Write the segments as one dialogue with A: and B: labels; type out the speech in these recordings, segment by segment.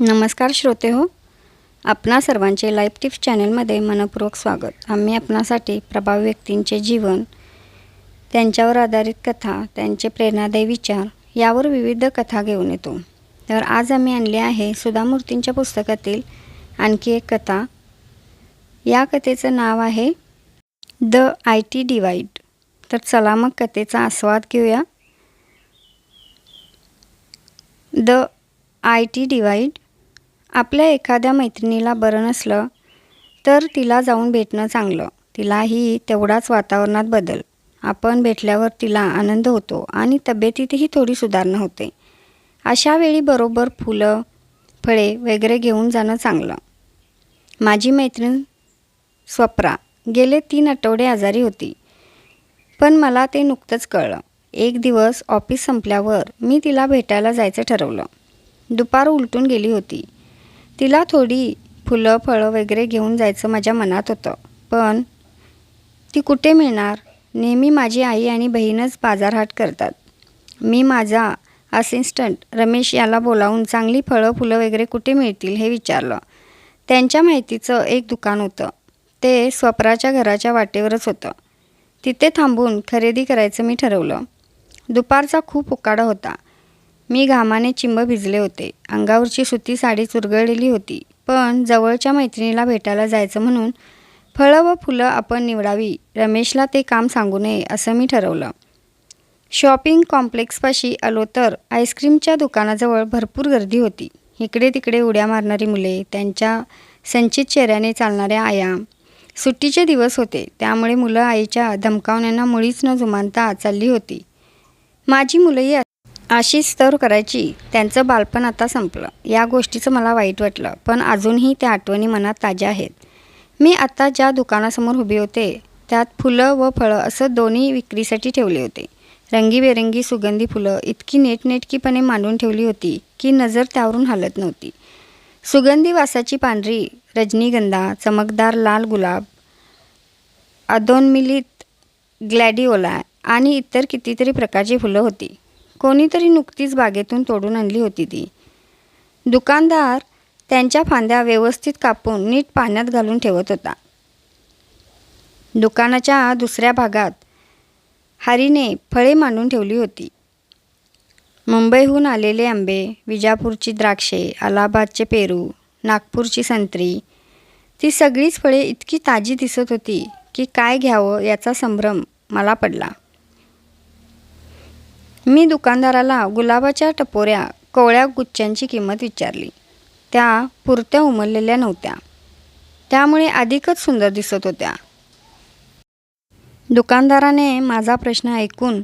A: नमस्कार श्रोते हो आपणा सर्वांचे लाईफ टिप्स चॅनलमध्ये मनपूर्वक स्वागत. आम्ही आपणासाठी प्रभावी व्यक्तींचे जीवन त्यांच्यावर आधारित कथा त्यांचे प्रेरणादायी विचार यावर विविध कथा घेऊन येतो. तर आज आम्ही आणली आहे सुधामूर्तींच्या पुस्तकातील आणखी एक कथा. या कथेचं नाव आहे द आय टी डिवाईड तर चला मग कथेचा आस्वाद घेऊया. द आय टी डिवाईड आपल्या एखाद्या मैत्रिणीला बरं नसलं तर तिला जाऊन भेटणं चांगलं. तिलाही तेवढाच वातावरणात बदल. आपण भेटल्यावर तिला आनंद होतो आणि तब्येतीतही थोडी सुधारणा होते. अशा वेळी बरोबर फुलं फळे वगैरे घेऊन जाणं चांगलं. माझी मैत्रीण स्वप्रा. गेले तीन आठवडे आजारी होती. पण मला ते नुकतंच कळलं. एक दिवस ऑफिस संपल्यावर मी तिला भेटायला जायचं ठरवलं. दुपार उलटून गेली होती. तिला थोडी फुलं फळं वगैरे घेऊन जायचं माझ्या मनात होतं. पण ती कुठे मिळणार? नेहमी माझी आई आणि बहीणच बाजारहाट करतात. मी माझा असिस्टंट रमेश याला बोलावून चांगली फळं फुलं वगैरे कुठे मिळतील हे विचारलं. त्यांच्या माहितीचं एक दुकान होतं. ते स्वप्राच्या घराच्या वाटेवरच होतं. तिथे थांबून खरेदी करायचं मी ठरवलं. दुपारचा खूप उकाडा होता. मी घामाने चिंब भिजले होते. अंगावरची सुती साडी चुरगळलेली होती. पण जवळच्या मैत्रिणीला भेटायला जायचं म्हणून फळं व फुलं आपण निवडावी रमेशला ते काम सांगू नये असं मी ठरवलं. शॉपिंग कॉम्प्लेक्सपाशी आलो तर आईस्क्रीमच्या दुकानाजवळ भरपूर गर्दी होती. इकडे तिकडे उड्या मारणारी मुले त्यांच्या संचित चेहऱ्याने चालणाऱ्या आया. सुट्टीचे दिवस होते. त्यामुळे मुलं आईच्या धमकावण्यांना मुळीच न जुमानता चालली होती. माझी मुलंही अशीच तर करायची. त्यांचं बालपण आता संपलं. या गोष्टीचं मला वाईट वाटलं पण अजूनही त्या आठवणी मनात ताज्या आहेत. मी आत्ता ज्या दुकानासमोर उभे होते त्यात फुलं व फळं असं दोन्ही विक्रीसाठी ठेवले होते. रंगीबेरंगी सुगंधी फुलं इतकी नेटनेटकीपणे मांडून ठेवली होती की नजर त्यावरून हलत नव्हती. सुगंधी वासाची पांढरी रजनीगंधा चमकदार लाल गुलाब अदोन्मिलित ग्लॅडिओला आणि इतर कितीतरी प्रकारची फुलं होती. कोणीतरी नुकतीच बागेतून तोडून आणली होती ती. दुकानदार त्यांच्या फांद्या व्यवस्थित कापून नीट पाण्यात घालून ठेवत होता. दुकानाच्या दुसऱ्या भागात हरीने फळे मांडून ठेवली होती. मुंबईहून आलेले आंबे विजापूरची द्राक्षे अलाहाबादचे पेरू नागपूरची संत्री ती सगळीच फळे इतकी ताजी दिसत होती की काय घ्यावं याचा संभ्रम मला पडला. मी दुकानदाराला गुलाबाच्या टपोऱ्या कोवळ्या गुच्छांची किंमत विचारली. त्या पुरत्या उमललेल्या नव्हत्या. त्यामुळे अधिकच सुंदर दिसत होत्या. दुकानदाराने माझा प्रश्न ऐकून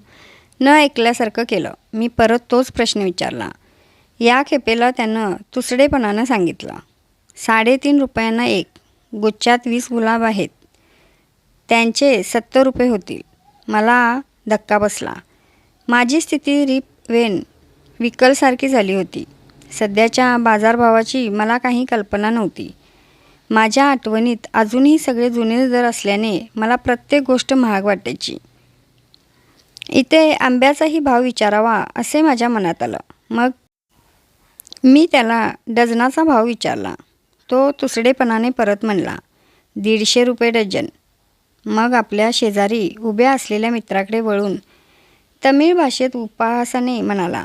A: न ऐकल्यासारखं केलं. मी परत तोच प्रश्न विचारला. या खेपेला त्यानं तुसडेपणानं सांगितलं. साडेतीन रुपयांना एक गुच्छात वीस गुलाब आहेत. त्यांचे सत्तर रुपये होतील. मला धक्का बसला. माझी स्थिती रिप वेन विकलसारखी झाली होती. सध्याच्या बाजारभावाची मला काही कल्पना नव्हती. माझ्या आठवणीत अजूनही सगळे जुने दर असल्याने मला प्रत्येक गोष्ट महाग वाटायची. इथे आंब्याचाही भाव विचारावा असे माझ्या मनात आलं. मग मी त्याला डझनाचा भाव विचारला. तो तुसडेपणाने परत म्हणला दीडशे रुपये डझन. मग आपल्या शेजारी उभ्या असलेल्या मित्राकडे वळून तमिळ भाषेत उपहासाने म्हणाला.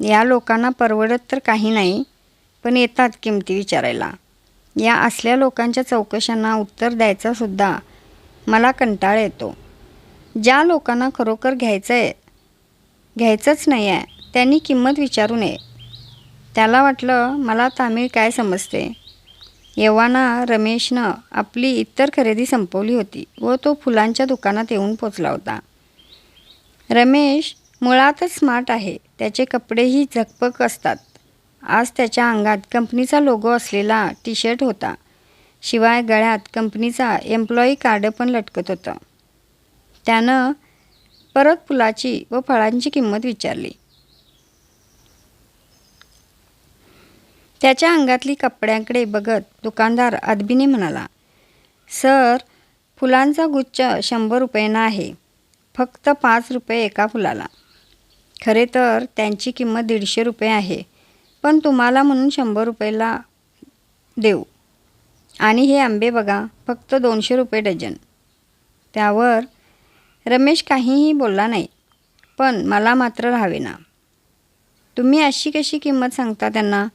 A: या लोकांना परवडत तर काही नाही पण येतात किमती विचारायला. या असल्या लोकांच्या चौकशांना उत्तर द्यायचासुद्धा मला कंटाळा येतो. ज्या लोकांना खरोखर घ्यायचं आहे घ्यायचंच नाही आहे त्यांनी किंमत विचारू नये. त्याला वाटलं मला तामिळ काय समजते? येव्हाना रमेशनं आपली इतर खरेदी संपवली होती व तो फुलांच्या दुकानात येऊन पोचला होता. रमेश मुळातच स्मार्ट आहे. त्याचे कपडेही झकपक असतात. आज त्याच्या अंगात कंपनीचा लोगो असलेला टी शर्ट होता. शिवाय गळ्यात कंपनीचा एम्प्लॉई कार्ड पण लटकत होतं. त्यानं परत फुलाची व फळांची किंमत विचारली. त्याच्या अंगातली कपड्यांकडे बघत दुकानदार अदबीने म्हणाला सर फुलांचा गुच्छ शंभर रुपयांना आहे. फक्त पाच रुपये एका फुलाला. खरे तर त्यांची किंमत दीडशे रुपये आहे. पण तुम्हाला म्हणून शंभर रुपयाला देऊ. आणि हे आंबे बघा फक्त दोनशे रुपये डझन. त्यावर रमेश काहीही बोलला नाही पण मला मात्र राहावे ना तुम्ही अशी कशी किंमत सांगता त्यांना?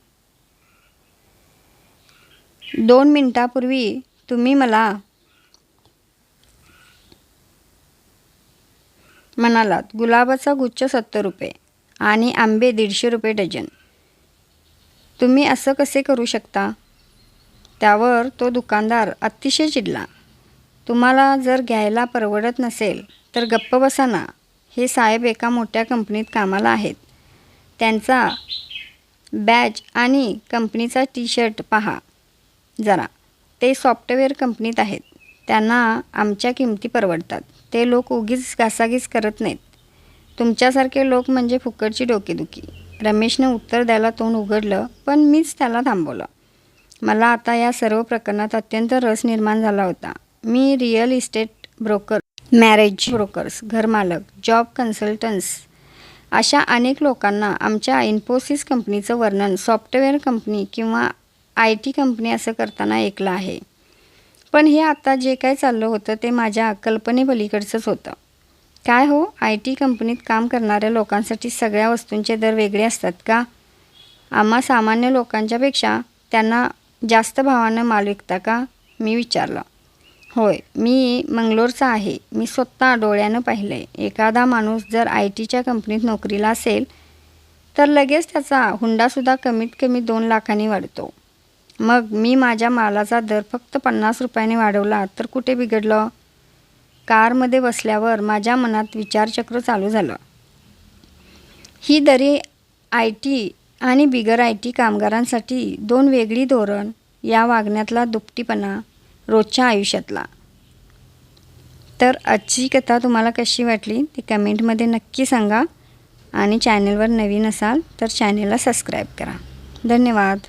A: दोन मिनटापूर्वी तुम्ही मला म्हणालात गुलाबाचा गुच्छ सत्तर रुपये आणि आंबे दीडशे रुपये डझन. तुम्ही असं कसे करू शकता? त्यावर तो दुकानदार अतिशय चिडला. तुम्हाला जर घ्यायला परवडत नसेल तर गप्प बसा ना. हे साहेब एका मोठ्या कंपनीत कामाला आहेत. त्यांचा बॅच आणि कंपनीचा टी शर्ट पहा. जरा. ते सॉफ्टवेअर कंपनीत आहेत. त्यांना आमच्या किमती परवडतात. ते लोक उगीच घासाघीस करत नाहीत. तुमच्यासारखे लोक म्हणजे फुकटची डोकेदुखी. रमेशने उत्तर द्यायला तोंड उघडलं पण मीच त्याला थांबवलं. मला आता या सर्व प्रकरणात अत्यंत रस निर्माण झाला होता. मी real estate broker marriage brokers घरमालक जॉब कन्सल्टन्स अशा अनेक लोकांना आमच्या इन्फोसिस कंपनीचं वर्णन सॉफ्टवेअर कंपनी किंवा आय टी कंपनी असं करताना ऐकलं आहे. पण हे आता जे काय चाललं होतं ते माझ्या कल्पनेपलीकडचंच होतं. काय हो? आय टी कंपनीत काम करणाऱ्या लोकांसाठी सगळ्या वस्तूंचे दर वेगळे असतात का? आम्हा सामान्य लोकांच्यापेक्षा त्यांना जास्त भावानं माल विकता का? मी विचारलं. होय मी मंगलोरचा आहे. मी स्वतः डोळ्यानं पाहिलं आहे एखादा माणूस जर आय टीच्या कंपनीत नोकरीला असेल तर लगेच त्याचा हुंडासुद्धा कमीत कमी दोन लाखांनी वाढतो. मग मी माझ्या मालाचा दर फक्त पन्नास रुपयाने वाढवला तर कुठे बिघडलं? कारमध्ये बसल्यावर माझ्या मनात विचारचक्र चालू झालं. ही दरी आय टी आणि बिगर आय टी कामगारांसाठी दोन वेगळी धोरण या वागण्यातला दुपटीपणा रोजच्या आयुष्यातला. तर आजची कथा तुम्हाला कशी वाटली ती कमेंटमध्ये नक्की सांगा आणि चॅनलवर नवीन असाल तर चॅनलला सबस्क्राईब करा. धन्यवाद.